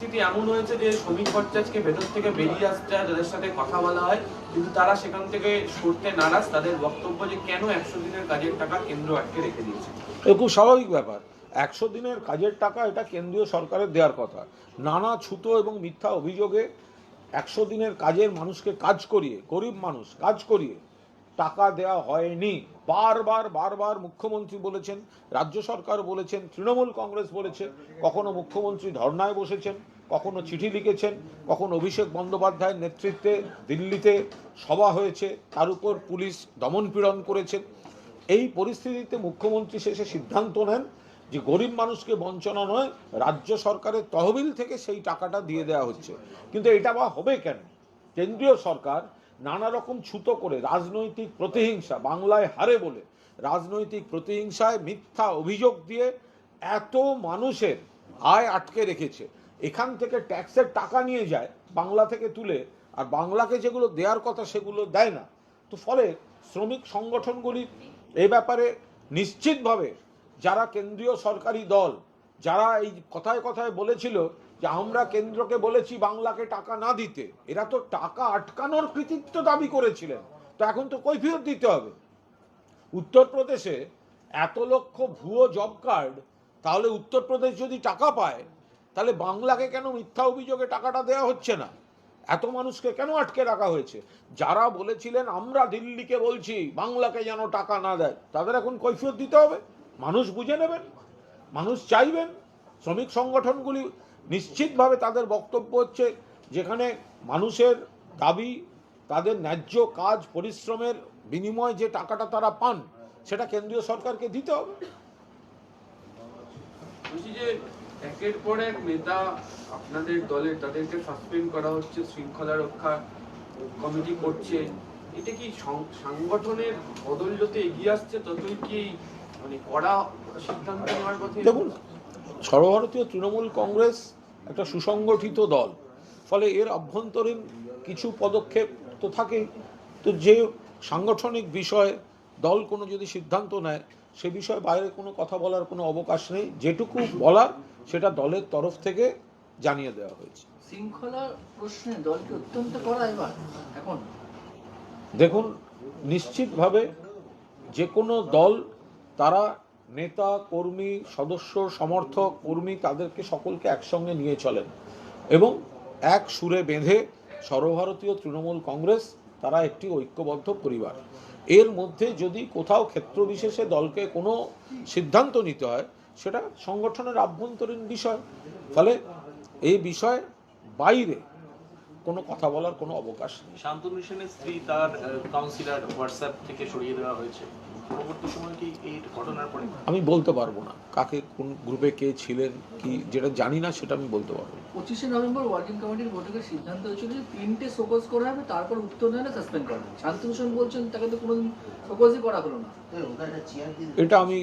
পরিস্থিতি এমন হয়েছে যে শ্রমিক ভট্টাচার্যকে ভেতর থেকে বেরিয়ে আসতে হয় যাদের সাথে কথা বলা হয়, কিন্তু তারা সেখান থেকে সরতে নারাজ। তাদের বক্তব্য যে কেন একশো দিনের কাজের টাকা কেন্দ্র আটকে রেখে দিয়েছে। খুব স্বাভাবিক ব্যাপার। একশো দিনের কাজের টাকা এটা কেন্দ্রীয় সরকারের দেওয়ার কথা। নানা ছুতো এবং মিথ্যা অভিযোগে একশো দিনের কাজের মানুষকে কাজ করিয়ে, গরিব মানুষ কাজ করিয়ে টাকা দেওয়া হয়নি। বারবার বারবার মুখ্যমন্ত্রী বলেছেন, রাজ্য সরকার বলেছেন, তৃণমূল কংগ্রেস বলেছে, কখনো মুখ্যমন্ত্রী ধর্নায় বসেছেন, কখনো চিঠি লিখেছেন, কখনো অভিষেক বন্দ্যোপাধ্যায়ের নেতৃত্বে দিল্লিতে সভা হয়েছে, তার উপর পুলিশ দমনপীড়ন করেছেন এই পরিস্থিতিতে মুখ্যমন্ত্রী শেষে সিদ্ধান্ত নেন যে গরিব মানুষকে বঞ্চনা নয়, রাজ্য সরকারের তহবিল থেকে সেই টাকাটা দিয়ে দেওয়া হচ্ছে। কিন্তু এটা বা হবে কেন? কেন্দ্রীয় সরকার নানা রকম ছুতো করে রাজনৈতিক প্রতিহিংসা, বাংলায় হারে বলে, রাজনৈতিক প্রতিহিংসায় মিথ্যা অভিযোগ দিয়ে এত মানুষের আয় আটকে রেখেছে। এখান থেকে ট্যাক্সের টাকা নিয়ে যায়, বাংলা থেকে তুলে, আর বাংলাকে যেগুলো দেওয়ার কথা সেগুলো দেয় না। তো ফলে শ্রমিক সংগঠনগুলি এ ব্যাপারে নিশ্চিতভাবে যারা কেন্দ্রীয় সরকারি দল, যারা এই কথায় কথায় বলেছিল যে আমরা কেন্দ্রকে বলেছি বাংলাকে টাকা না দিতে, এরা তো টাকা আটকানোর কৃতিত্ব দাবি করেছিলেন। তো এখন তো কৈফিয়ত দিতে হবে। উত্তরপ্রদেশে এত লক্ষ ভুয়ো জব কার্ড, তাহলে উত্তরপ্রদেশ যদি টাকা পায়, তাহলে বাংলাকে কেন মিথ্যা অভিযোগে টাকাটা দেওয়া হচ্ছে না? এত মানুষকে কেন আটকে রাখা হয়েছে? যারা বলেছিলেন, আমরা দিল্লিকে বলছি, বাংলাকে যেন টাকা না দেয়, তাদের এখন কৈফিয়ত দিতে হবে। মানুষ বুঝে নেবেন, মানুষ চাইবেন, শ্রমিক সংগঠনগুলি নিশ্চিতভাবে তাদের বক্তব্য হচ্ছে যেখানে মানুষের দাবি তাদের ন্যায্য কাজ পরিশ্রমের বিনিময়ে যে টাকাটা তারা পান সেটা কেন্দ্রীয় সরকারকে দিতে হবে। একের পর এক নেতা আপনাদের দলের তাদেরকে সাসপেন্ড করা হচ্ছে শৃঙ্খলা রক্ষা কমিটি করছে। এটা কি সাংগঠনের বদল যত এগিয়ে আসছে ততই কি মানে কড়া সিদ্ধান্ত নেওয়ার কথা দেখুন সর্বভারতীয় তৃণমূল কংগ্রেস একটা সুসংগঠিত দল। ফলে এর অভ্যন্তরীণ কিছু পদক্ষেপ তো থাকেই। তো যে সাংগঠনিক বিষয়ে দল কোনো যদি সিদ্ধান্ত নেয় সে বিষয়ে বাইরে কোনো কথা বলার কোনো অবকাশ নেই। যেটুকু বলার সেটা দলের তরফ থেকে জানিয়ে দেওয়া হয়েছে। শৃঙ্খলার প্রশ্নে দলকে অত্যন্ত করা এবার এখন দেখুন নিশ্চিতভাবে যে কোনো দল তারা নেতা, কর্মী, সদস্য, সমর্থক, কর্মী তাদেরকে সকলকে একসঙ্গে নিয়ে চলেন এবং এক সুরে বেঁধে সর্বভারতীয় তৃণমূল কংগ্রেস, তারা একটি ঐক্যবদ্ধ পরিবার। এর মধ্যে যদি কোথাও ক্ষেত্র বিশেষে দলকে কোনো সিদ্ধান্ত নিতে হয়, সেটা সংগঠনের আভ্যন্তরীণ বিষয়। ফলে এই বিষয় বাইরে কোনো কথা বলার কোনো অবকাশ নেই। শান্তনু সেনের স্ত্রী তার কাউন্সিলর হোয়াটসঅ্যাপ থেকে সরিয়ে দেওয়া হয়েছে। পরবর্তী সময় কি এই ঘটনার পরে? আমি বলতে পারব না। কাকে কোন গ্রুপে কে ছিলেন কি যেটা জানি না সেটা আমি বলতে পারব পঁচিশে নভেম্বর ওয়ার্কিং কমিটির বৈঠকে সিদ্ধান্ত হয়েছিল যে তিনটে শোকজ করা হবে তারপর উত্তর না সাসপেন্ড করা হবে। শান্তনু সেন বলছেন তাকে তো কোনোদিন শোকজই করা হলো না। এটা আমি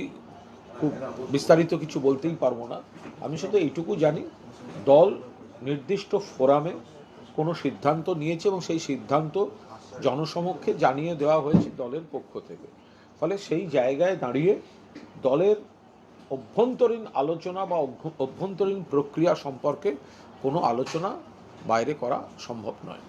খুব বিস্তারিত কিছু বলতেই পারব না। আমি শুধু এইটুকু জানি দল নির্দিষ্ট ফোরামে কোনো সিদ্ধান্ত নিয়েছে এবং সেই সিদ্ধান্ত জনসমক্ষে জানিয়ে দেওয়া হয়েছে দলের পক্ষ থেকে। ফলে সেই জায়গায় দাঁড়িয়ে দলের অভ্যন্তরীণ আলোচনা বা অভ্য- অভ্যন্তরীণ প্রক্রিয়া সম্পর্কে কোনো আলোচনা বাইরে করা সম্ভব নয়।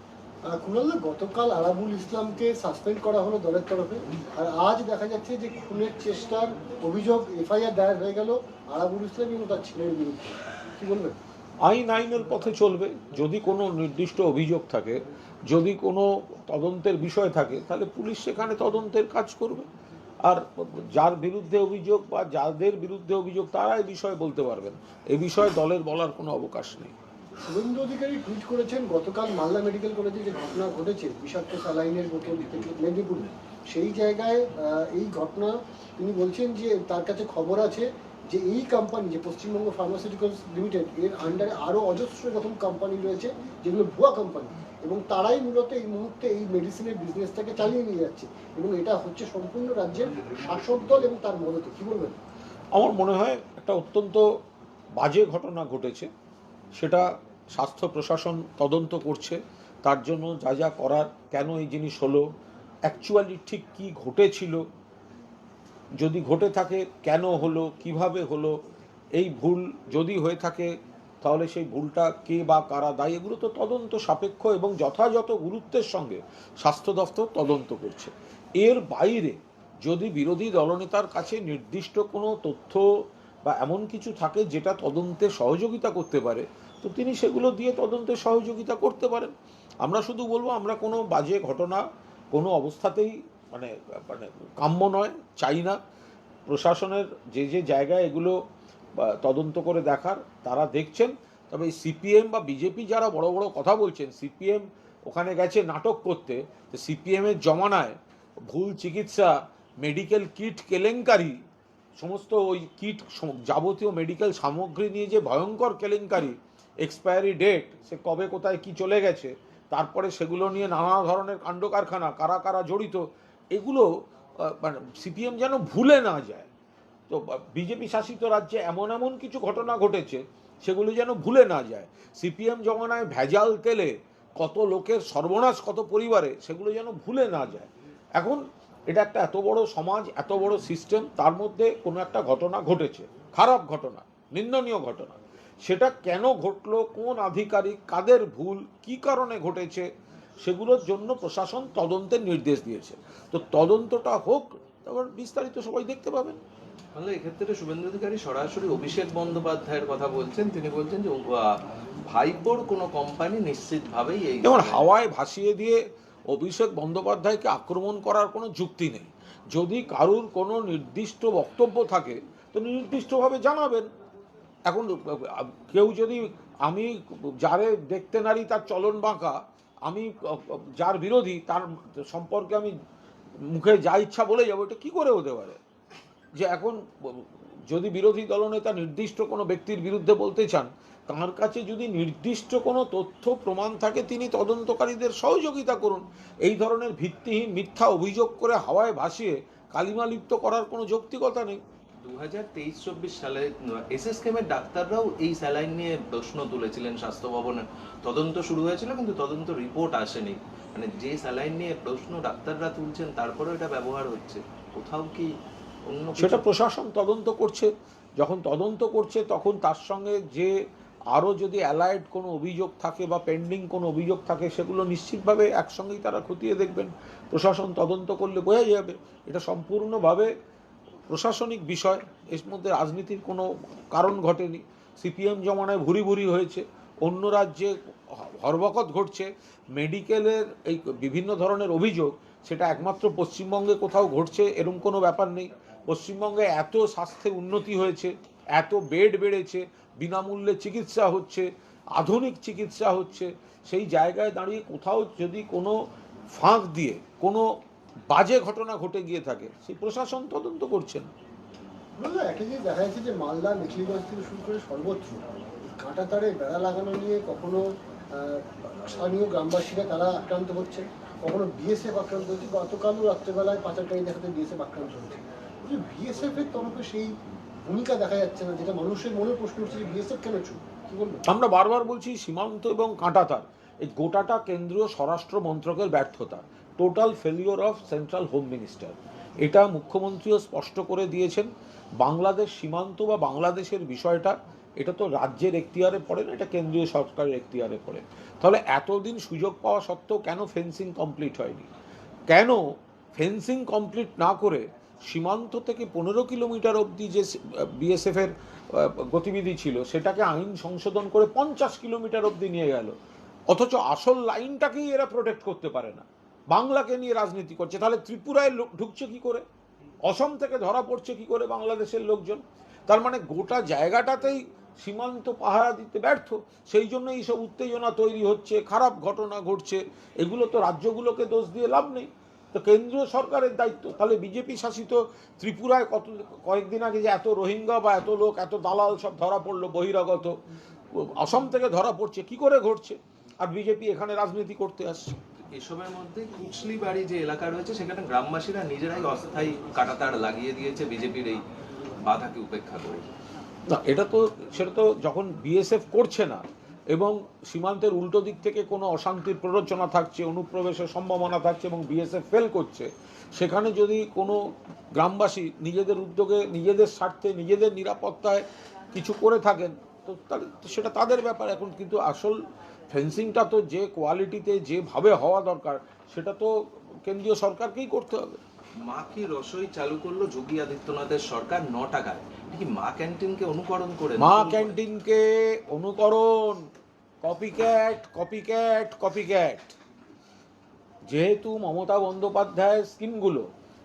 কুণালদা গতকাল আরাবুল ইসলামকে সাসপেন্ড করা হলো দলের তরফে। আর আজ দেখা যাচ্ছে যে খুনের চেষ্টার অভিযোগ এফআইআর দায়ের হয়ে গেল আরাবুল ইসলাম এবং তার ছেলের বিরুদ্ধে। কি বলবেন? আইন আইনের পথে চলবে। যদি কোনো নির্দিষ্ট অভিযোগ থাকে যদি কোনো তদন্তের বিষয় থাকে তাহলে পুলিশ সেখানে তদন্তের কাজ করবে। আর যার বিরুদ্ধে অভিযোগ বা যাদের বিরুদ্ধে অভিযোগ, তারা এই বিষয়ে বলতে পারবেন। এ বিষয়ে দলের বলার কোনো অবকাশ নেই। শুভেন্দু অধিকারী টুইট করেছেন, গতকাল মালদা মেডিকেল কলেজে যে ঘটনা ঘটেছে, বিষাক্ত স্যালাইনের বোতল মেদিনীপুরে সেই জায়গায় এই ঘটনা, তিনি বলছেন যে তার কাছে খবর আছে যে এই কোম্পানি যে পশ্চিমবঙ্গ ফার্মাসিউটিক্যালস লিমিটেড এর আন্ডারে আরও অজস্র রকম কোম্পানি রয়েছে, যেগুলো ভুয়া কোম্পানি এবং তারাই মূলত এই মুহূর্তে এই মেডিসিনের বিজনেসটাকে চালিয়ে নিয়ে যাচ্ছে এবং এটা হচ্ছে সম্পূর্ণ রাজ্যের শাসক দল এবং তার মদতে কি বলবেন? আমার মনে হয় একটা অত্যন্ত বাজে ঘটনা ঘটেছে। সেটা স্বাস্থ্য প্রশাসন তদন্ত করছে। তার জন্য যা যা করার, কেন এই জিনিস হলো অ্যাকচুয়ালি ঠিক কি ঘটেছিল, যদি ঘটে থাকে কেন হলো, কীভাবে হলো, এই ভুল যদি হয়ে থাকে তাহলে সেই ভুলটা কে বা কারা দায়ী, এগুলো তো তদন্ত সাপেক্ষ এবং যথাযথ গুরুত্বের সঙ্গে স্বাস্থ্য দফতর তদন্ত করছে। এর বাইরে যদি বিরোধী দলনেতার কাছে নির্দিষ্ট কোনো তথ্য বা এমন কিছু থাকে যেটা তদন্তে সহযোগিতা করতে পারে, তো তিনি সেগুলো দিয়ে তদন্তে সহযোগিতা করতে পারেন। আমরা শুধু বলব, আমরা কোনো বাজে ঘটনা কোনো অবস্থাতেই মানে মানে কাম্য নয়, চাই না। প্রশাসনের যে যে জায়গায় এগুলো তদন্ত করে দেখার, তারা দেখছেন। তবে সিপিএম বা বিজেপি যারা বড় বড় কথা বলছেন, সিপিএম ওখানে গেছে নাটক করতে, তো সিপিএমের জমানায় ভুল চিকিৎসা, মেডিকেল কিট কেলেঙ্কারি, সমস্ত ওই কিট যাবতীয় মেডিকেল সামগ্রী নিয়ে যে ভয়ঙ্কর কেলেঙ্কারি, এক্সপায়ারি ডেট, সে কবে কোথায় কি চলে গেছে, তারপরে সেগুলো নিয়ে নানা ধরনের কাণ্ড কারখানা কারা কারা জড়িত, এগুলো মানে সিপিএম যেন ভুলে না যায়। বিজেপি শাসিত রাজ্যে এমন এমন কিছু ঘটনা ঘটেছে, সেগুলো যেন ভুলে না যায়। সিপিএম জমানায় ভেজাল তেলে কত লোকের সর্বনাশ, কত পরিবারে, সেগুলো যেন ভুলে না যায়। এখন এটা একটা এত বড় সমাজ, এত বড় সিস্টেম, তার মধ্যে কোনো একটা ঘটনা ঘটেছে। খারাপ ঘটনা, নিন্দনীয় ঘটনা। সেটা কেন ঘটলো, কোন আধিকারিক, কাদের ভুল, কি কারণে ঘটেছে, সেগুলোর জন্য প্রশাসন তদন্তের নির্দেশ দিয়েছে। তো তদন্তটা হোক, তারপর বিস্তারিত সবাই দেখতে পাবেন। তাহলে এক্ষেত্রে শুভেন্দু অধিকারী সরাসরি অভিষেক বন্দ্যোপাধ্যায়ের কথা বলছেন। তিনি বলছেন যে ভাইপোর কোনো কোম্পানি নিশ্চিতভাবেই এই যেমন হাওয়ায় ভাসিয়ে দিয়ে অভিষেক বন্দ্যোপাধ্যায়কে আক্রমণ করার কোনো যুক্তি নেই। যদি কারুর কোনো নির্দিষ্ট বক্তব্য থাকে, তো নির্দিষ্টভাবে জানাবেন। এখন কেউ যদি, আমি যারে দেখতে নারী, তার চলন বাঁকা, আমি যার বিরোধী, তার সম্পর্কে আমি মুখে যা ইচ্ছা বলে যাব, এটা কি করে হতে পারে? যে এখন, যদি বিরোধী দলনেতা নির্দিষ্ট কোনো ব্যক্তির বিরুদ্ধে বলতে চান, তার কাছে যদি নির্দিষ্ট কোনো তথ্য, প্রমাণ থাকে, তিনি তদন্তকারীদের সহযোগিতা করুন। এই ধরনের ভিত্তিহীন মিথ্যা অভিযোগ করে হাওয়ায় ভাসিয়ে কালিমালিপ্ত করার কোনো যৌক্তিকতা নেই। দু হাজার তেইশ, চব্বিশ সালে এসএস কেমের ডাক্তাররাও এই স্যালাইন নিয়ে প্রশ্ন তুলেছিলেন স্বাস্থ্য ভবনে তদন্ত শুরু হয়েছিল, কিন্তু তদন্ত রিপোর্ট আসেনি। মানে যে স্যালাইন নিয়ে প্রশ্ন ডাক্তাররা তুলছেন, তারপরেও এটা ব্যবহার হচ্ছে। কোথাও কি সেটা প্রশাসন তদন্ত করছে। যখন তদন্ত করছে, তখন তার সঙ্গে যে আরও যদি অ্যালায়েড কোনো অভিযোগ থাকে বা পেন্ডিং কোনো অভিযোগ থাকে, সেগুলো নিশ্চিতভাবে একসঙ্গেই তারা খতিয়ে দেখবেন। প্রশাসন তদন্ত করলে বোঝা যাবে, এটা সম্পূর্ণভাবে প্রশাসনিক বিষয়। এর মধ্যে রাজনীতির কোনো কারণ ঘটেনি। সিপিএম জমানায় ভুরি ভুরি হয়েছে। অন্য রাজ্যে হরবকত ঘটছে। মেডিকেলের এই বিভিন্ন ধরনের অভিযোগ, সেটা একমাত্র পশ্চিমবঙ্গে কোথাও ঘটছে, এরম কোনো ব্যাপার নেই। পশ্চিমবঙ্গে এত স্বাস্থ্যে উন্নতি হয়েছে, এত বেড বেড়েছে, বিনামূল্যে চিকিৎসা হচ্ছে, আধুনিক চিকিৎসা হচ্ছে, সেই জায়গায় দাঁড়িয়ে কোথাও যদি কোনো ফাঁক দিয়ে, কোনো বাজে ঘটনা ঘটে গিয়ে থাকে, সেই প্রশাসন তদন্ত করছে না। একটা জিনিস দেখা যাচ্ছে যে মালদা মেখলিগঞ্জ থেকে শুরু করে সর্বত্র কাঁটা তারে বেড়া লাগানো নিয়ে কখনো স্থানীয় গ্রামবাসীরা তারা আক্রান্ত হচ্ছে, কখনো বিএসএফ আক্রান্ত হচ্ছে গতকালও রাত্রেবেলায় পাচারকারী দেখাতে বিএসএফ আক্রান্ত হচ্ছে। বিএসএফ এর তরফে সেই ভূমিকা দেখা যাচ্ছে না, যেটা মানুষের মনে প্রশ্ন উঠছে যে বিএসএফ কেন চুপ? আমরা বারবার বলছি সীমান্ত এবং কাঁটাতার, এই গোটাটা কেন্দ্রীয় স্বরাষ্ট্র মন্ত্রকের ব্যর্থতা total failure of central home minister এটা মুখ্যমন্ত্রীও স্পষ্ট করে দিয়েছেন, বাংলাদেশ সীমান্ত বা বাংলাদেশের বিষয়টা, এটা তো রাজ্যের এখতিয়ারে পড়ে না, এটা কেন্দ্রীয় সরকারের এখতিয়ারে পড়ে। তাহলে এতদিন সুযোগ পাওয়া সত্ত্বেও কেন ফেন্সিং কমপ্লিট হয়নি? কেন ফেন্সিং কমপ্লিট না করে সীমান্ত থেকে পনেরো কিলোমিটার অবধি যে বিএসএফ এর গতিবিধি ছিল, সেটাকে আইন সংশোধন করে পঞ্চাশ কিলোমিটার অবধি নিয়ে গেল। অথচ আসল লাইনটাকেই এরা প্রোটেক্ট করতে পারে না। বাংলাকে নিয়ে রাজনীতি করছে। তাহলে ত্রিপুরায় ঢুকছে কি করে? অসম থেকে ধরা পড়ছে কি করে বাংলাদেশের লোকজন? তার মানে গোটা জায়গাটাতেই সীমান্ত পাহারা দিতে ব্যর্থ। সেই জন্য এইসব উত্তেজনা তৈরি হচ্ছে, খারাপ ঘটনা ঘটছে। এগুলো তো রাজ্যগুলোকে দোষ দিয়ে লাভ নেই। তো কেন্দ্রীয় সরকারের দায়িত্ব। তাহলে বিজেপি শাসিত ত্রিপুরায় কত কয়েকদিন আগে যে এত রোহিঙ্গা বা এত লোক এত দালাল সব ধরা পড়ল বহিরাগত অসম থেকে ধরা পড়ছে কি করে ঘটছে? আর বিজেপি এখানে রাজনীতি করতে আসছে। এসবের মধ্যে কুচলি বাড়ি যে এলাকা রয়েছে সেখানে গ্রামবাসীরা নিজেরাই অস্থায়ী কাটাতার লাগিয়ে দিয়েছে বিজেপির এই বাধাকে উপেক্ষা করে। না এটা তো সেটা তো যখন বিএসএফ করছে না এবং সীমান্তের উল্টো দিক থেকে কোনো অশান্তির প্ররোচনা থাকছে, অনুপ্রবেশের সম্ভাবনা থাকছে এবং বিএসএফ ফেল করছে, সেখানে যদি কোনো গ্রামবাসী নিজেদের উদ্যোগে, নিজেদের স্বার্থে, নিজেদের নিরাপত্তায় কিছু করে থাকেন, তো সেটা তাদের ব্যাপার। এখন কিন্তু আসল ফেন্সিংটা তো যে কোয়ালিটিতে যেভাবে হওয়া দরকার, সেটা তো কেন্দ্রীয় সরকারকেই করতে হবে। মা কি রসই চালু করল যোগী আদিত্যনাথের সরকার ন টাকায়। কি মা ক্যান্টিনকে অনুকরণ করে? মা ক্যান্টিনকে অনুকরণ। কপিক্যাট কপিক্যাট কপিক্যাট যেহেতু মমতা বন্দ্যোপাধ্যায়ের স্কিমগুলো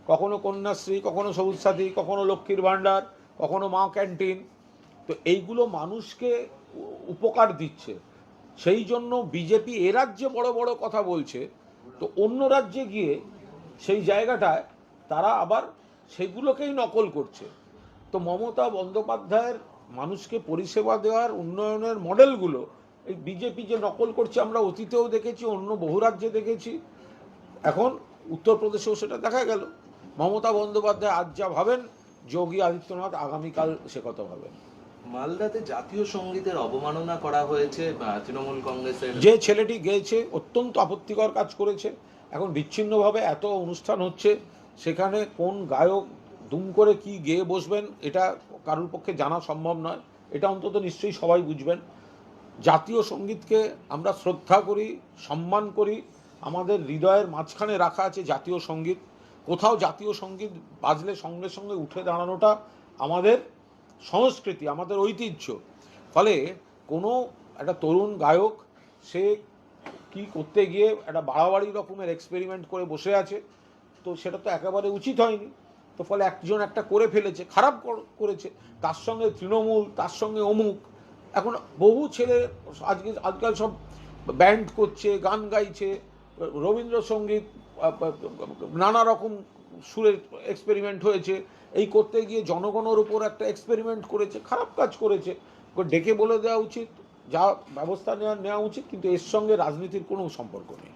কখনো কন্যাশ্রী, কখনো সবুজ সাথী কখনো লক্ষ্মীর ভাণ্ডার, কখনো মা ক্যান্টিন, তো এইগুলো মানুষকে উপকার দিচ্ছে। সেই জন্য বিজেপি এ রাজ্যে বড় বড় কথা বলছে, তো অন্য রাজ্যে গিয়ে সেই জায়গাটায় তারা আবার সেগুলোকেই নকল করছে। তো মমতা বন্দ্যোপাধ্যায়ের মানুষকে পরিষেবা দেওয়ার উন্নয়নের মডেলগুলো এই বিজেপি যে নকল করছে আমরা অতীতেও দেখেছি অন্য বহু রাজ্যে দেখেছি। এখন উত্তরপ্রদেশেও সেটা দেখা গেল। মমতা বন্দ্যোপাধ্যায় আজ যা ভাবেন যোগী আদিত্যনাথ আগামীকাল সে কথা ভাবেন। মালদাতে জাতীয় সঙ্গীতের অবমাননা করা হয়েছে তৃণমূল কংগ্রেসের যে ছেলেটি গেয়েছে অত্যন্ত আপত্তিকর কাজ করেছে। এখন বিচ্ছিন্নভাবে এত অনুষ্ঠান হচ্ছে। সেখানে কোন গায়ক দুম করে কি গেয়ে বসবেন, এটা কারোর পক্ষে জানা সম্ভব নয়। এটা অন্তত নিশ্চয়ই সবাই বুঝবেন। জাতীয় সঙ্গীতকে আমরা শ্রদ্ধা করি, সম্মান করি, আমাদের হৃদয়ের মাঝখানে রাখা আছে জাতীয় সংগীত। কোথাও জাতীয় সংগীত বাজলে সঙ্গে সঙ্গে উঠে দাঁড়ানোটা আমাদের সংস্কৃতি, আমাদের ঐতিহ্য। ফলে কোনো একটা তরুণ গায়ক, সে কি করতে গিয়ে একটা বাড়াবাড়ি রকমের এক্সপেরিমেন্ট করে বসে আছে তো সেটা তো একেবারে উচিত হয়নি। তো ফলে একজন একটা করে ফেলেছে, খারাপ করেছে। তার সঙ্গে তৃণমূল, তার সঙ্গে অমুক। এখন বহু ছেলে আজকে, আজকাল সব ব্যান্ড করছে, গান গাইছে। রবীন্দ্রসঙ্গীত নানা রকম সুরের এক্সপেরিমেন্ট হয়েছে। এই করতে গিয়ে জনগণের উপর একটা এক্সপেরিমেন্ট করেছে, খারাপ কাজ করেছে। ডেকে বলে দেওয়া উচিত, যা ব্যবস্থা নেওয়া নেওয়া উচিত, কিন্তু এর সঙ্গে রাজনীতির কোনো সম্পর্ক নেই।